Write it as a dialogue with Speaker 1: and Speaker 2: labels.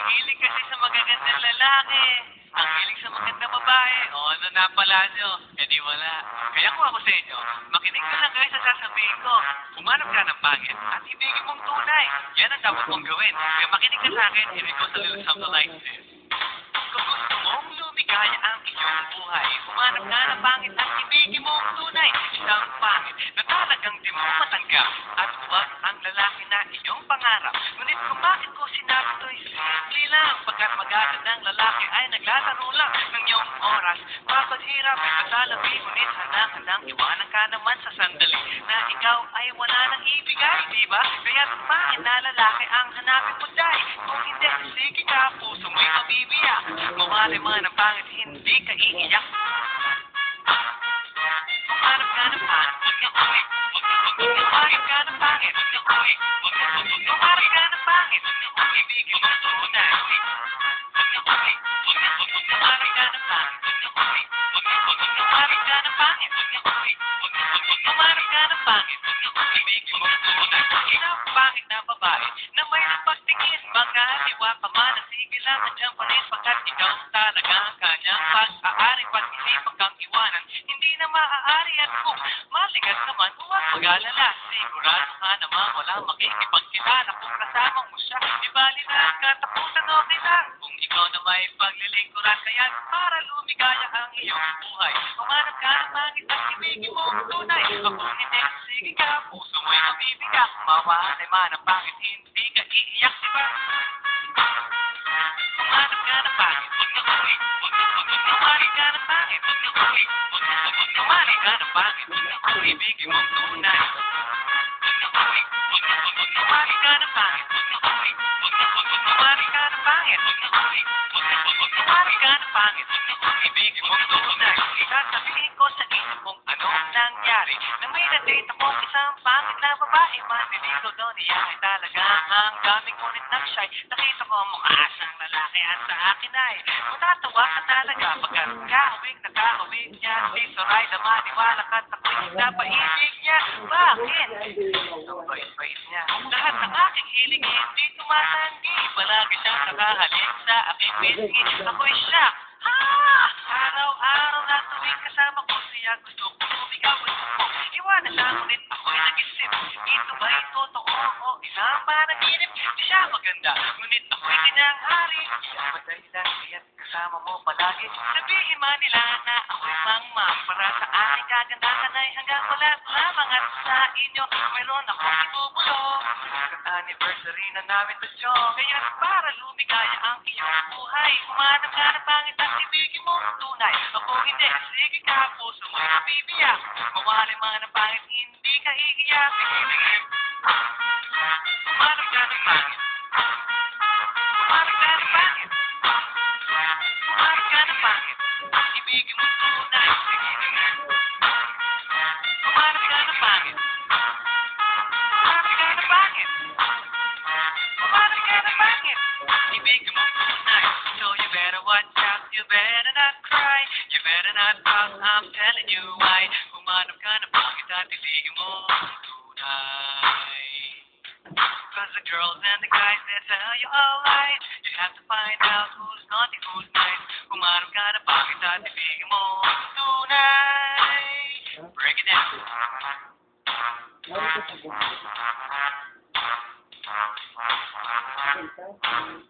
Speaker 1: Hihilig kasi sa magagandang lalaki. Ang hilig sa magandang babae. O ano na pala nyo? Eh di wala. Kaya kung ako sa inyo, makinig na lang kayo sa sasabihin ko. Humanap ka ng pangit at ibigin mong tunay. Yan ang dapat mong gawin. Kaya makinig ka sa akin, here goes a little something like this. Kung gusto mong lumigaya ang iyong buhay, humanap ka ng pangit at ibigin mo ang tunay. Isang pangit na talagang di mo matanggap. At huwag ang lalaki iyong pangarap. Ngunit kung bakit ko sinabi to'y simple lang. Pagkat magagad ng lalaki ay naglalaro lang ng iyong oras. Papaghirap at lalabi, ngunit handang-handang iwanan ka naman sa sandali na ikaw ay wala nang ibigay, di ba? Kaya pangit na lalaki ang hanapin mo dahil kung hindi, sige ka, puso mo'y mabibiyak. Mawali man ang pangit, hindi ka iiyak. Humanap ka ng pangit, huwag niya uwi. Humanap ka ng uwi. Huwag niya, huwag niya, humanap ka ng niya uwi. Ibigin mo uwi. Huwag niya, huwag niya, humanap ka ng uwi. Huwag niya, huwag niya, humanap ka ng uwi. Huwag niya, huwag niya, humanap ka ng niya uwi. Ibigin mo tunay. Isang pangit na babae na may pagtingin, baka diwa ka man, sige lang at dyan pa rin pagkat ikaw talaga ang kanyang pag-aari pag-isipan kang iwanan. Hindi na maaari at kung maligat naman, huwag mag-alala. Sigurado ka naman wala makikipagkilala kung kasama mo siya. Ibali na ang katapusan, okay lang. Kung ikaw na may paglilingkuran, kaya para lumigaya ang iyong buhay. Umanap ka ng pangit at ibigin mo ang tunay. Ako hindi, sige ka, puso mo'y mabibigak. Mawalay man ang pangit, hindi ka iiyak, di ba? Umanap ka ng pangit, ng ng ang ng pangit, ng ng mo ang tunay. Sasabihin ko sa isip kung ano ang nangyari. Na may na-date isang pangit na babae. Maniligaw daw niya ay talaga ang daming ngunit ng shy. Nakita ko ang mukha siyang lalaki at sa akin ay matatawa ka talaga. Pagkat kahawig na kahawig niya. Di saray na maniwala ka at ako'y napaibig niya. Bakit? Ang bait-bait niya. Lahat ng aking hiling hindi tumatanggi. Palagi siyang nakahalik sa aking whiskey. Ako'y siya. Ha! Araw-araw na tuwing kasama ko siya. Gusto ko lumigaw gusto ko iwanan siya ngunit ako'y nag-isip ito ba'y totoo o isang panaginip? Di siya maganda. Ngunit ako'y kinanghari ang dahilan kaya't kasama mo palagi. Sabihin man nila na ako'y mangmang. Para sa aking kagandahan ay hanggang wala lamang at sa inyo mayroon akong ibubulong anniversary na namin to John kaya para lumigaya ang iyong buhay. Humanap ka ng pangit at ibigin mo ang tunay ako hindi sige ka puso mo nabibiyak mawali man ang pangit hindi ka iiyak. Humanap ka ng pangit humanap ka ng pangit ibigin mo ang tunay so you better watch out. You better not cry. You better not talk I'm telling you why. Humanap ka ng pangit at ibigin mo ang tunay Cause the girls and the guys they tell you all lies You have to find out who's naughty, who's nice. Humanap ka ng pangit at ibigin mo ang tunay Break it down Thank you.